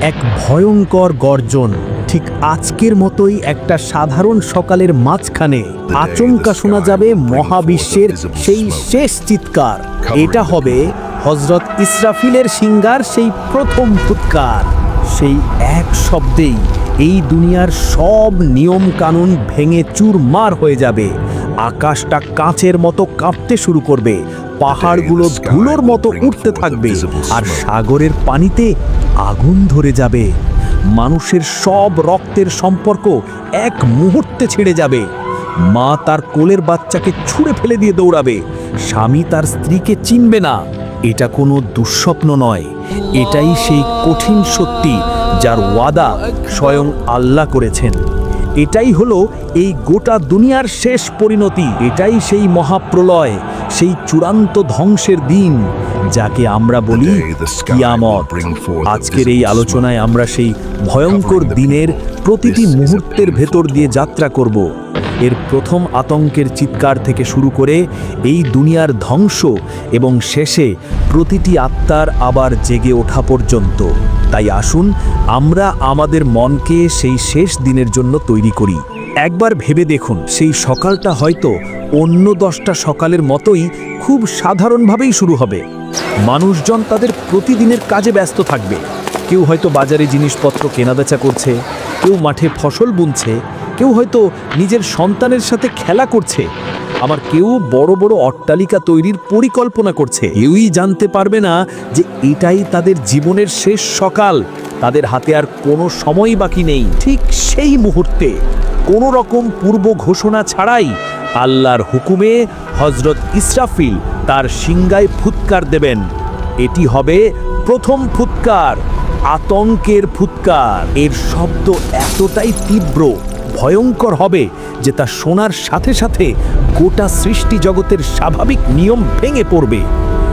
এক ভয়ঙ্কর গর্জন ঠিক আজকের মতোই একটা সাধারণ সকালের মাঝখানে। আচমকা শোনা যাবে মহাবিশ্বের সেই শেষ চিৎকার। এটা হবে হজরত ইসরাফিলের সিঙ্গার সেই প্রথম ফুৎকার। সেই এক শব্দেই এই দুনিয়ার সব নিয়ম কানুন ভেঙে চুরমার হয়ে যাবে। আকাশটা কাঁচের মতো কাঁপতে শুরু করবে। পাহাড়গুলো ধুলোর মতো উঠতে থাকবে আর সাগরের পানিতে আগুন ধরে যাবে। মানুষের সব রক্তের সম্পর্ক এক মুহূর্তে ছেড়ে যাবে। মা তার কোলের বাচ্চাকে ছুঁড়ে ফেলে দিয়ে দৌড়াবে। স্বামী তার স্ত্রীকে চিনবে না। এটা কোনো দুঃস্বপ্ন নয়। এটাই সেই কঠিন সত্যি যার ওয়াদা স্বয়ং আল্লাহ করেছেন। এটাই হলো এই গোটা দুনিয়ার শেষ পরিণতি। এটাই সেই মহাপ্রলয় সেই চূড়ান্ত ধ্বংসের দিন যাকে আমরা বলি কিয়ামত। আজকের এই আলোচনায় আমরা সেই ভয়ঙ্কর দিনের প্রতিটি মুহূর্তের ভেতর দিয়ে যাত্রা করব। এর প্রথম আতঙ্কের চিৎকার থেকে শুরু করে এই দুনিয়ার ধ্বংস এবং শেষে প্রতিটি আত্মার আবার জেগে ওঠা পর্যন্ত। তাই আসুন, আমরা আমাদের মনকে সেই শেষ দিনের জন্য তৈরি করি। একবার ভেবে দেখুন, সেই সকালটা হয়তো অন্য দশটা সকালের মতোই খুব সাধারণভাবেই শুরু হবে। মানুষজন তাদের প্রতিদিনের কাজে ব্যস্ত থাকবে। কেউ হয়তো বাজারে জিনিসপত্র কেনাবেচা করছে, কেউ মাঠে ফসল বুনছে কেউ হয়তো নিজের সন্তানের সাথে খেলা করছে। আবার কেউ বড় বড় অট্টালিকা তৈরির পরিকল্পনা করছে। কেউই জানতে পারবে না যে এটাই তাদের জীবনের শেষ সকাল। তাদের হাতে আর কোনো সময় বাকি নেই। ঠিক সেই মুহূর্তে কোনো রকম পূর্ব ঘোষণা ছাড়াই আল্লাহর হুকুমে হজরত ইসরাফিল তার সিংগায় ফুৎকার দেবেন। এটি হবে প্রথম ফুৎকার, আতঙ্কের ফুৎকার। এর শব্দ এতটাই তীব্র ভয়ঙ্কর হবে যে তা শোনার সাথে সাথে গোটা সৃষ্টি জগতের স্বাভাবিক নিয়ম ভেঙে পড়বে।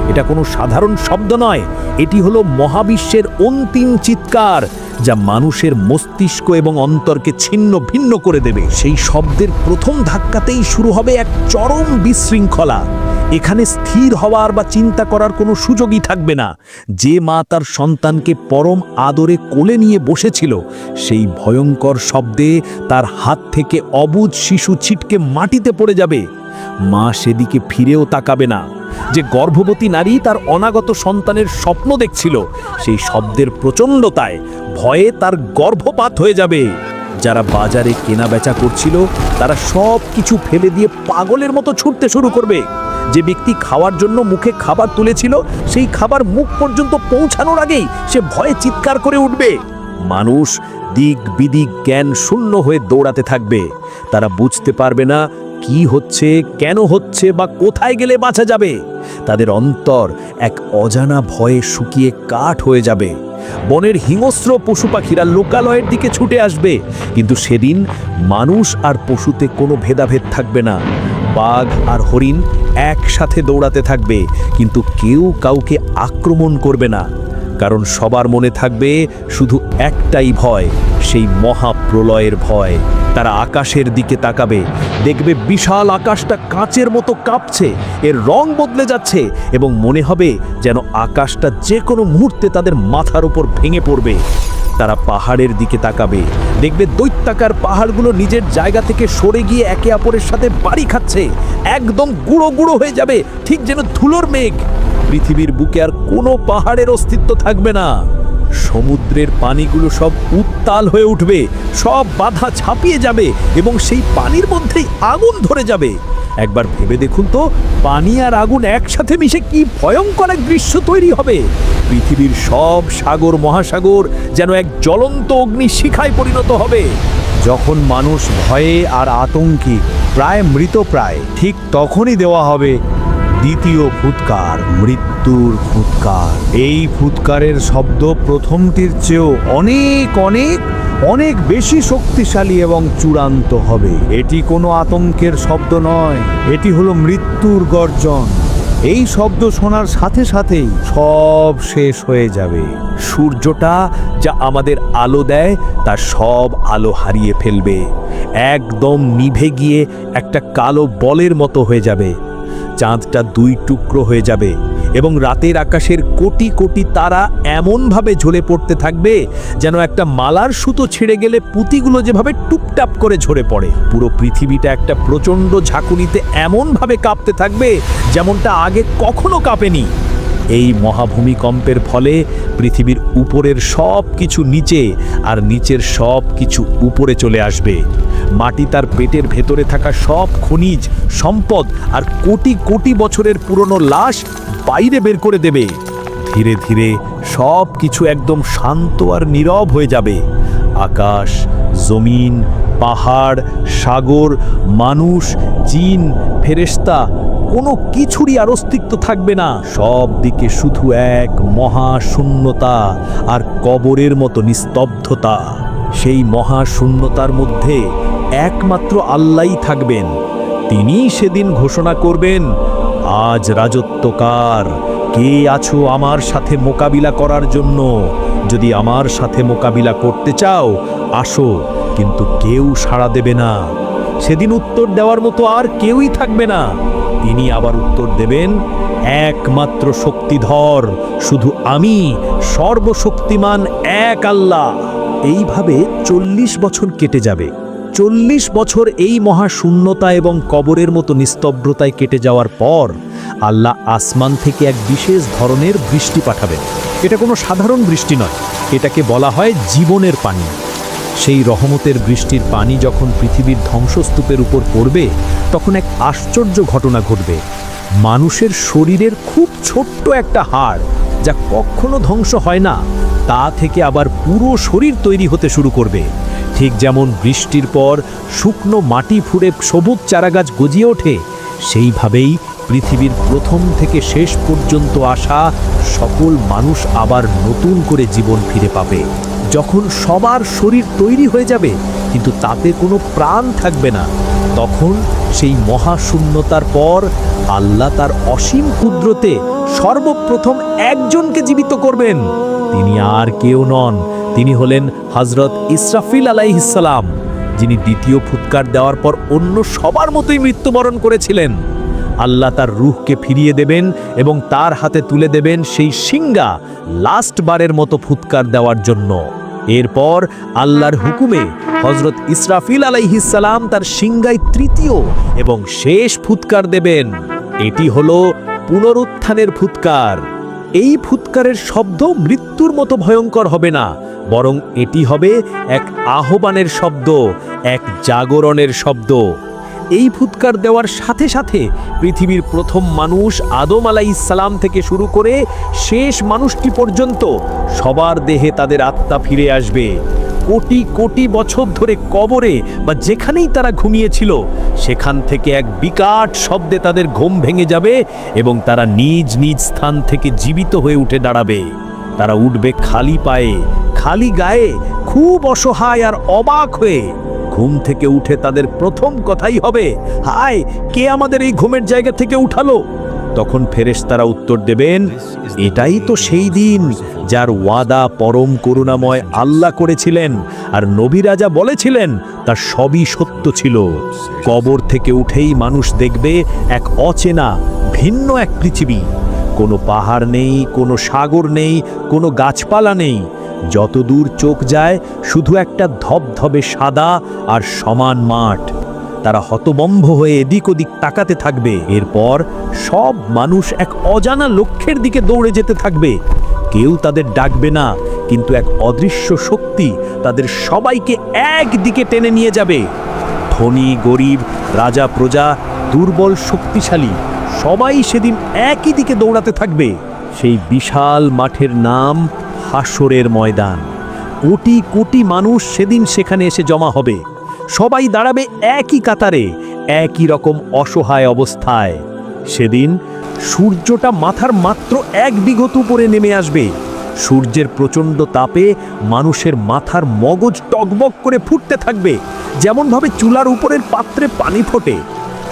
এটা কোনো সাধারণ শব্দ নয়। এটি হলো মহাবিশ্বের অন্তিম চিৎকার, যা মানুষের মস্তিষ্ক এবং অন্তরকে ছিন্ন ভিন্ন করে দেবে। সেই শব্দের প্রথম ধাক্কাতেই শুরু হবে এক চরম বিশৃঙ্খলা। এখানে স্থির হওয়ার বা চিন্তা করার কোনো সুযোগই থাকবে না। যে মা তার সন্তানকে পরম আদরে কোলে নিয়ে বসেছিল, সেই ভয়ঙ্কর শব্দে তার হাত থেকে অবুধ শিশু ছিটকে মাটিতে পড়ে যাবে। মা সেদিকে ফিরেও তাকাবে না। যে গর্ভবতী নারী তার অনাগত সন্তানের স্বপ্ন দেখছিল, সেই শব্দের প্রচণ্ডতায় ভয়ে তার গর্ভপাত হয়ে যাবে। যারা বাজারে কেনা বেচা করছিল, তারা সব কিছু ফেলে দিয়ে পাগলের মতো ছুটতে শুরু করবে। যে ব্যক্তি খাওয়ার জন্য মুখে খাবার তুলেছিল, সেই খাবার মুখ পর্যন্ত পৌঁছানোর আগেই সে ভয়ে চিৎকার করে উঠবে। মানুষ দিক বিদিক জ্ঞান শূন্য হয়ে দৌড়াতে থাকবে। তারা বুঝতে পারবে না কি হচ্ছে, কেন হচ্ছে বা কোথায় গেলে বাঁচা যাবে। তাদের অন্তর এক অজানা ভয়ে শুকিয়ে কাঠ হয়ে যাবে। বনের হিংস্র পশু পাখিরা লোকালয়ের দিকে ছুটে আসবে। কিন্তু সেদিন মানুষ আর পশুতে কোনো ভেদাভেদ থাকবে না। বাঘ আর হরিণ একসাথে দৌড়াতে থাকবে, কিন্তু কেউ কাউকে আক্রমণ করবে না। কারণ সবার মনে থাকবে শুধু একটাই ভয়, সেই মহাপ্রলয়ের ভয়। তারা আকাশের দিকে তাকাবে দেখবে বিশাল আকাশটা কাঁচের মতো কাঁপছে, এর রং বদলে যাচ্ছে এবং মনে হবে যেন আকাশটা যে কোনো মুহূর্তে তাদের মাথার উপর ভেঙে পড়বে। তারা পাহাড়ের দিকে তাকাবে, দেখবে দৈত্যাকার পাহাড়গুলো নিজের জায়গা থেকে সরে গিয়ে একে অপরের সাথে বাড়ি খাচ্ছে, একদম গুঁড়ো গুঁড়ো হয়ে যাবে, ঠিক যেন ধুলোর মেঘ। পৃথিবীর বুকে আর কোনো পাহাড়ের অস্তিত্ব থাকবে না। সমুদ্রের পানিগুলো সব উত্তাল হয়ে উঠবে, সব বাধা ছাপিয়ে যাবে এবং সেই পানির মধ্যেই আগুন ধরে যাবে। একবার ভেবে দেখুন তো, পানি আর আগুন একসাথে মিশে কি ভয়ঙ্কর এক দৃশ্য তৈরি হবে। পৃথিবীর সব সাগর, মহাসাগর যেন এক জ্বলন্ত অগ্নি শিখায় পরিণত হবে। যখন মানুষ ভয়ে আর আতঙ্কে, প্রায় মৃতপ্রায় ঠিক তখনই দেওয়া হবে দ্বিতীয় ফুৎকার মৃত্যুর ফুৎকার এই ফুৎকারের শব্দ প্রথমটির চেয়েও অনেক অনেক অনেক বেশি শক্তিশালী এবং চূড়ান্ত হবে। এটি কোনো আতঙ্কের শব্দ নয়। এটি হলো মৃত্যুর গর্জন। এই শব্দ শোনার সাথে সাথেই সব শেষ হয়ে যাবে। সূর্যটা যা আমাদের আলো দেয়, তার সব আলো হারিয়ে ফেলবে। একদম নিভে গিয়ে একটা কালো বলের মতো হয়ে যাবে। চাঁদটা দুই টুকরো হয়ে যাবে এবং রাতের আকাশের কোটি কোটি তারা এমনভাবে ঝরে পড়তে থাকবে যেন একটা মালার সুতো ছিঁড়ে গেলে পুঁতিগুলো যেভাবে টুপটাপ করে ঝরে পড়ে। পুরো পৃথিবীটা একটা প্রচণ্ড ঝাঁকুনিতে এমনভাবে কাঁপতে থাকবে যেমনটা আগে কখনো কাঁপেনি। এই মহাভূমিকম্পের ফলে পৃথিবীর উপরের সব কিছু নিচে আর নিচের সব কিছু উপরে চলে আসবে। মাটি তার পেটের ভেতরে থাকা সব খনিজ, সম্পদ আর কোটি কোটি বছরের পুরনো লাশ বাইরে বের করে দেবে। ধীরে ধীরে সব কিছু একদম শান্ত আর নীরব হয়ে যাবে। আকাশ, জমিন পাহাড়, সাগর, মানুষ, জিন, ফেরেশতা, কোনো কিছুরই আর অস্তিত্ব থাকবে না। সব দিকে শুধু এক মহাশূন্যতা আর কবরের মতো নিস্তব্ধতা। সেই মহাশূন্যতার মধ্যে একমাত্র আল্লাই থাকবেন। তিনি সেদিন ঘোষণা করবেন, আজ রাজত্বকার, কে আছো আমার সাথে মোকাবিলা করার জন্য? যদি আমার সাথে মোকাবিলা করতে চাও, আসো। কিন্তু কেউ সাড়া দেবে না। সেদিন উত্তর দেওয়ার মতো আর কেউই থাকবে না। তিনি আবার উত্তর দেবেন, একমাত্র শক্তিধর, শুধু আমি সর্বশক্তিমান এক আল্লাহ। এইভাবে চল্লিশ বছর কেটে যাবে। চল্লিশ বছর এই মহাশূন্যতা এবং কবরের মতো নিস্তব্ধতায় কেটে যাওয়ার পর আল্লাহ আসমান থেকে এক বিশেষ ধরনের বৃষ্টি পাঠাবেন। এটা কোনো সাধারণ বৃষ্টি নয়। এটাকে বলা হয় জীবনের পানি। সেই রহমতের বৃষ্টির পানি যখন পৃথিবীর ধ্বংসস্তূপের উপর পড়বে, তখন এক আশ্চর্য ঘটনা ঘটবে। মানুষের শরীরের খুব ছোট্ট একটা হাড়, যা কখনো ধ্বংস হয় না, তা থেকে আবার পুরো শরীর তৈরি হতে শুরু করবে। ঠিক যেমন বৃষ্টির পর শুকনো মাটি ফুঁড়ে সবুজ চারাগাছ গজিয়ে ওঠে, সেইভাবেই পৃথিবীর প্রথম থেকে শেষ পর্যন্ত আসা সকল মানুষ আবার নতুন করে জীবন ফিরে পাবে। যখন সবার শরীর তৈরি হয়ে যাবে, কিন্তু তাতে কোনো প্রাণ থাকবে না, তখন সেই মহাশূন্যতার পর আল্লাহ তার অসীম কুদ্রতে সর্বপ্রথম একজনকে জীবিত করবেন। তিনি আর কেউ নন। তিনি হলেন হজরত ইসরাফিল আলাইহিসালাম যিনি দ্বিতীয় ফুৎকার দেওয়ার পর অন্য সবার মতোই মৃত্যুবরণ করেছিলেন। আল্লাহ তার রুহকে ফিরিয়ে দেবেন এবং তার হাতে তুলে দেবেন সেই সিঙ্গা লাস্ট বারের মতো ফুৎকার দেওয়ার জন্য। এরপর আল্লাহর হুকুমে হজরত ইসরাফিল আলাইহিসালাম তার সিংগায় তৃতীয় এবং শেষ ফুৎকার দেবেন। এটি হল পুনরুত্থানের ফুৎকার। এই ফুৎকারের শব্দ মৃত্যুর মতো ভয়ঙ্কর হবে না, বরং এটি হবে এক আহ্বানের শব্দ, এক জাগরণের শব্দ। এই ফুৎকার দেওয়ার সাথে সাথে পৃথিবীর প্রথম মানুষ আদম আলাই ইসালাম থেকে শুরু করে শেষ মানুষটি পর্যন্ত সবার দেহে তাদের আত্মা ফিরে আসবে। কোটি কোটি বছর ধরে কবরে বা যেখানেই তারা ঘুমিয়েছিল, সেখান থেকে এক বিকাট শব্দে তাদের ঘুম ভেঙে যাবে এবং তারা নিজ নিজ স্থান থেকে জীবিত হয়ে উঠে দাঁড়াবে। তারা উঠবে খালি পায়ে, খালি গায়ে, খুব অসহায় আর অবাক হয়ে। ঘুম থেকে উঠে তাদের প্রথম কথাই হবে, হায়, কে আমাদের এই ঘুমের জায়গা থেকে উঠালো? তখন ফেরেস তারা উত্তর দেবেন, এটাই তো সেই দিন যার ওয়াদা পরম করুণাময় আল্লাহ করেছিলেন, আর নবী রাজা বলেছিলেন, তা সবই সত্য ছিল। কবর থেকে উঠেই মানুষ দেখবে এক অচেনা, ভিন্ন এক পৃথিবী। কোনো পাহাড় নেই, কোনো সাগর নেই, কোনো গাছপালা নেই যত দূর চোখ যায়, শুধু একটা ধবধবে সাদা আর সমান মাঠ। তারা হতবম্ব হয়ে এদিক ওদিক তাকাতে থাকবে। এরপর সব মানুষ এক অজানা লক্ষ্যের দিকে দৌড়ে যেতে থাকবে। কেউ তাদের ডাকবে না, কিন্তু এক অদৃশ্য শক্তি তাদের সবাইকে একদিকে টেনে নিয়ে যাবে। ধনী, গরিব, রাজা, প্রজা, দুর্বল, শক্তিশালী, সবাই সেদিন একই দিকে দৌড়াতে থাকবে। সেই বিশাল মাঠের নাম হাসরের ময়দান। কোটি কোটি মানুষ সেদিন সেখানে এসে জমা হবে। সবাই দাঁড়াবে একই কাতারে, একই রকম অসহায় অবস্থায়। সেদিন সূর্যটা মাথার মাত্র এক বিঘত উপরে নেমে আসবে। সূর্যের প্রচণ্ড তাপে মানুষের মাথার মগজ টকবক করে ফুটতে থাকবে। যেমনভাবে চুলার উপরের পাত্রে পানি ফোটে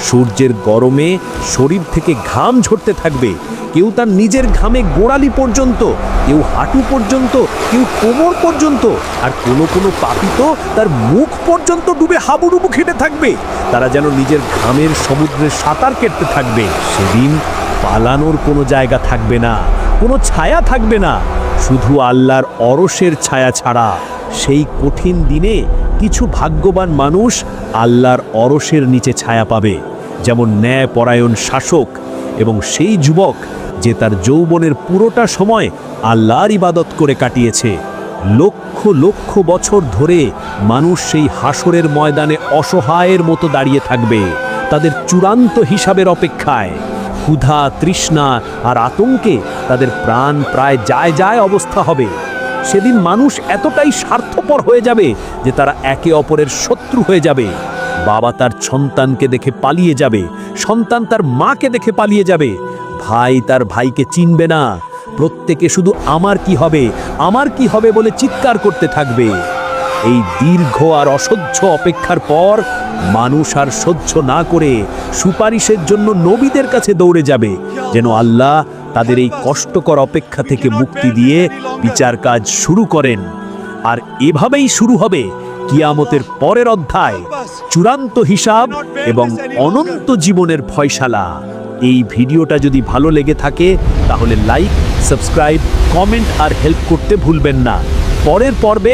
সূর্যের গরমে শরীর থেকে ঘাম ঝরতে থাকবে। কেউ তার নিজের ঘামে গোড়ালি পর্যন্ত, কেউ হাঁটু পর্যন্ত, কেউ কোমর পর্যন্ত, আর কোনো কোনো পাপিত তার মুখ পর্যন্ত ডুবে হাবুডুবু খেটে থাকবে। তারা যেন নিজের ঘামের সমুদ্রে সাঁতার কেটতে থাকবে। সেদিন পালানোর কোনো জায়গা থাকবে না, কোনো ছায়া থাকবে না। শুধু আল্লাহর অরসের ছায়া ছাড়া। সেই কঠিন দিনে কিছু ভাগ্যবান মানুষ আল্লাহর অরসের নিচে ছায়া পাবে, যেমন ন্যায় পরায়ণ শাসক এবং সেই যুবক যে তার যৌবনের পুরোটা সময় আল্লাহর ইবাদত করে কাটিয়েছে। লক্ষ লক্ষ বছর ধরে মানুষ সেই হাসরের ময়দানে অসহায়ের মতো দাঁড়িয়ে থাকবে, তাদের চূড়ান্ত হিসাবের অপেক্ষায়। ক্ষুধা, তৃষ্ণা আর আতঙ্কে তাদের প্রাণ প্রায় যায় যায় অবস্থা হবে। সেদিন মানুষ এতটাই স্বার্থপর হয়ে যাবে যে তারা একে অপরের শত্রু হয়ে যাবে। বাবা তার সন্তানকে দেখে পালিয়ে যাবে, সন্তান তার মাকে দেখে পালিয়ে যাবে। ভাই তার ভাইকে চিনবে না। প্রত্যেকে শুধু আমার কি হবে, আমার কি হবে বলে চিৎকার করতে থাকবে। এই দীর্ঘ আর অসহ্য অপেক্ষার পর মানুষ আর সহ্য না করে সুপারিশের জন্য নবীদের কাছে দৌড়ে যাবে, যেন আল্লাহ তাদের এই কষ্টকর অপেক্ষা থেকে মুক্তি দিয়ে বিচার কাজ শুরু করেন। আর এভাবেই শুরু হবে। কিয়ামতের পরের অধ্যায়, চূড়ান্ত হিসাব এবং অনন্ত জীবনের ফয়সালা। এই ভিডিওটা যদি ভালো লেগে থাকে, তাহলে লাইক, সাবস্ক্রাইব, কমেন্ট আর হেল্প করতে ভুলবেন না। পরের পর্বে